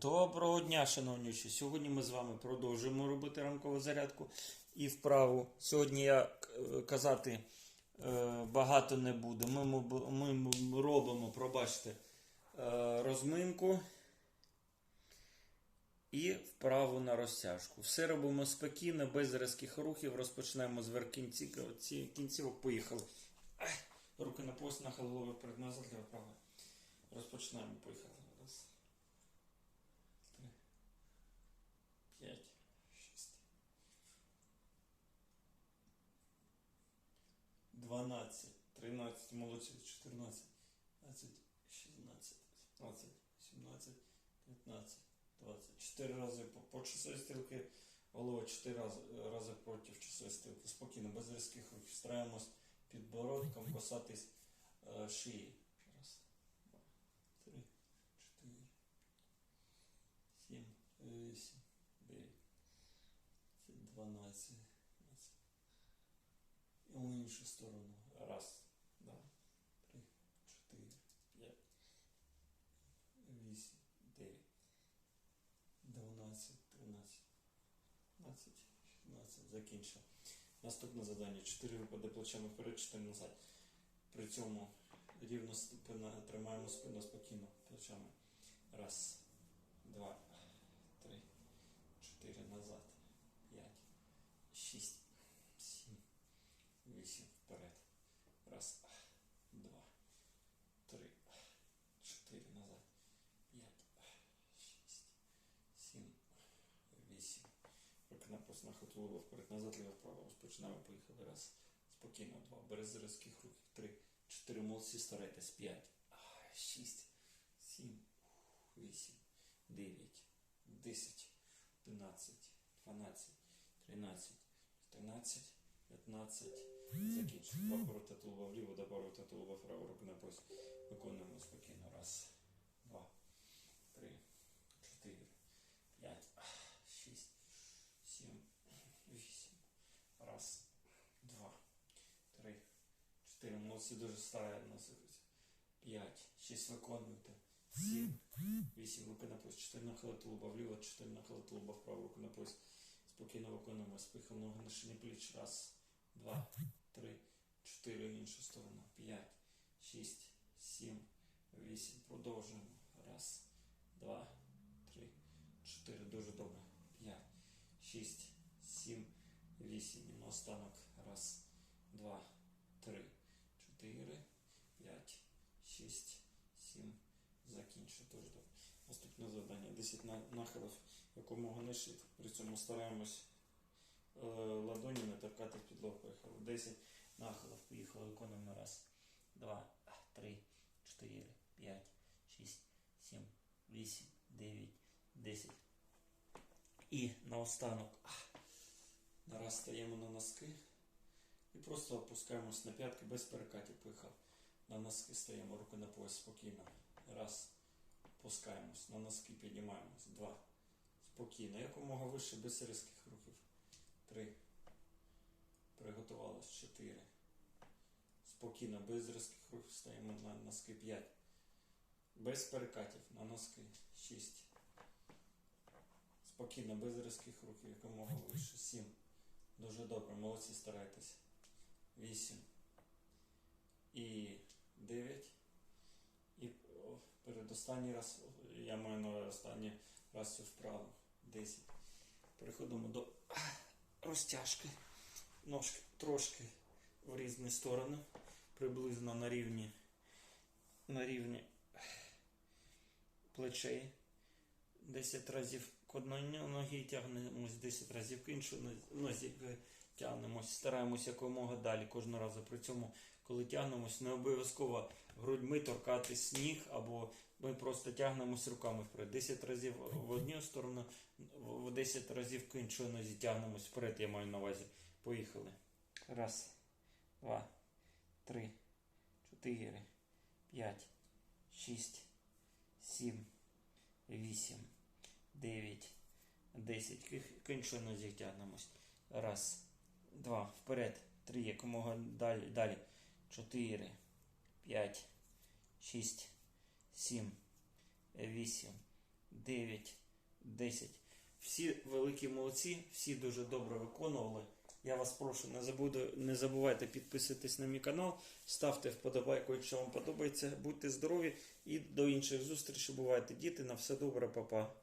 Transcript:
Доброго дня, шановніші. Сьогодні ми з вами продовжуємо робити ранкову зарядку і вправу. Сьогодні я е, казати е, багато не буду. Ми, ми робимо, пробачте, е, розминку і вправу на розтяжку. Все робимо спокійно, без різких рухів. Розпочнемо з верх кінцівок. Поїхали. Руки на пояс, нахил голови перед назад, ліва права. Розпочинаємо. Поїхали. 12, 13, молодших 14, 15, 16, 17, 17, 19, 20. 4 рази по, по часовій стрілки, голова чотири рази, рази проти часової стрілки. Спокійно, без різких рухів. Стараємось підбородком касатись е, э, шиї. Раз, два, три, чотири, сім, вісім, дев'ять, дванадцять. Іншу сторону. Раз, два, три, чотири, п'ять, вісім, дев'ять, дванадцять, тринадцять, п'ятнадцять, шістнадцять. Закінчив. Наступне завдання. 4 випади плечами вперед, 4 назад. При цьому рівно спина, тримаємо спину спокійно плечами. Раз, два, три, чотири назад. П'ять, шість, сім, вісім вперед. Раз, два, три, чотири назад. П'ять, шість, сім, вісім. Руки на пост нахил вперед, назад, ліво, вправо. Розпочинаємо, поїхали. Раз. Спокійно, два. Без різких рухів. Три. Чотири. Молодці, старайтесь. П'ять. Шість. Сім. Вісім. Дев'ять. Десять. Одинадцять. Дванадцять. Тринадцять. Чотирнадцять. П'ятнадцять. Закінчили. Два поворота тулуба вліво, два поворота тулуба вправо. Руки на пояс. Виконуємо спокійно. Раз. Два. Три. Чотири. П'ять. Шість. Сім. Вісім. Раз. Два. Три. Молодці дуже старає носитися. П'ять. Шість виконуйте. Сім. Вісім. Руки на пояс. Чотири нахили тулуба вліво, чотири нахили тулуба вправо. Руки на пояс. Спокійно виконуємо. Спихав ноги на шині пліч. Раз. Два. Три. Чотири. В іншу сторону. П'ять. Шість. Сім. Вісім. Продовжуємо. Раз. Два. Три. Чотири. Дуже добре. П'ять. Шість. Сім. Вісім. І наостанок. Раз. Два. Три. Чотири. П'ять. Шість. Сім. Закінчу. Дуже добре. Наступне завдання. 10 на- нахилів якомога нижче. При цьому стараємось е, ладоні не торкати в підлогу. Поїхали. 10 нахилів. Поїхали. Виконуємо. Раз. Два. Три. Чотири. П'ять. Шість. Сім. Вісім. Дев'ять. Десять. І наостанок. Нараз стаємо на носки і просто опускаємось на п'ятки без перекатів. Поїхав. На носки стаємо, руки на пояс спокійно. Раз. Опускаємось. На носки піднімаємось. Два. Спокійно. Якомога вище без різких рухів. Три. Приготувалось. Чотири. Спокійно, без різких рухів стаємо на носки. П'ять. Без перекатів. На носки. Шість. Спокійно, без різких рухів, якомога вище. Сім. Дуже добре, молодці, старайтесь. Вісім. І дев'ять. І о, передостанній раз, я маю на останній раз цю вправу. Десять. Переходимо до розтяжки. Ножки трошки в різні сторони. Приблизно на рівні, на рівні плечей. 10 разів к одній ногі тягнемось, 10 разів к іншій нозі тягнемось, стараємось якомога далі кожного разу. При цьому, коли тягнемось, не обов'язково грудьми торкати сніг, або ми просто тягнемось руками вперед. 10 разів в одну сторону, в 10 разів к іншій нозі тягнемось вперед, я маю на увазі. Поїхали. Раз, два, три, чотири, п'ять, шість, сім, вісім. 9, 10. К іншої нозі. Раз, два, вперед. Три, якомога далі, далі. Чотири, п'ять, шість, сім, вісім, 9, 10. Всі великі молодці, всі дуже добре виконували. Я вас прошу, не, забуду, не забувайте підписуватись на мій канал, ставте вподобайку, якщо вам подобається. Будьте здорові і до інших зустрічей. Бувайте, діти. На все добре, папа.